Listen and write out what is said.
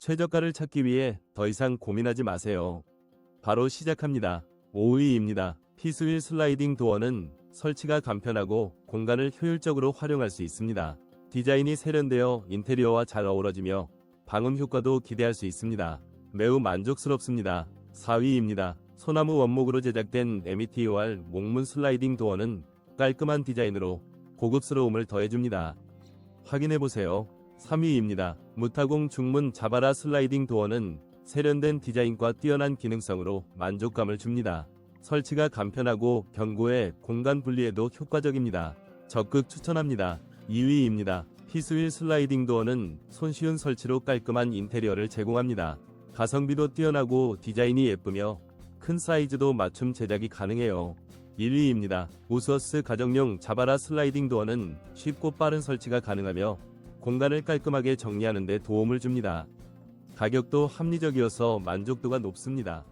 최저가를 찾기 위해 더 이상 고민하지 마세요. 바로 시작합니다. 5위입니다. 피스윌 슬라이딩 도어는 설치가 간편하고 공간을 효율적으로 활용할 수 있습니다. 디자인이 세련되어 인테리어와 잘 어우러지며 방음 효과도 기대할 수 있습니다. 매우 만족스럽습니다. 4위입니다. 소나무 원목으로 제작된 METOR 목문 슬라이딩 도어는 깔끔한 디자인으로 고급스러움을 더해줍니다. 확인해보세요. 3위입니다. 무타공 중문 자바라 슬라이딩 도어는 세련된 디자인과 뛰어난 기능성으로 만족감을 줍니다. 설치가 간편하고 견고해 공간 분리에도 효과적입니다. 적극 추천합니다. 2위입니다. 피스윌 슬라이딩 도어는 손쉬운 설치로 깔끔한 인테리어를 제공합니다. 가성비도 뛰어나고 디자인이 예쁘며 큰 사이즈도 맞춤 제작이 가능해요. 1위입니다. 우스어스 가정용 자바라 슬라이딩 도어는 쉽고 빠른 설치가 가능하며 공간을 깔끔하게 정리하는 데 도움을 줍니다. 가격도 합리적이어서 만족도가 높습니다.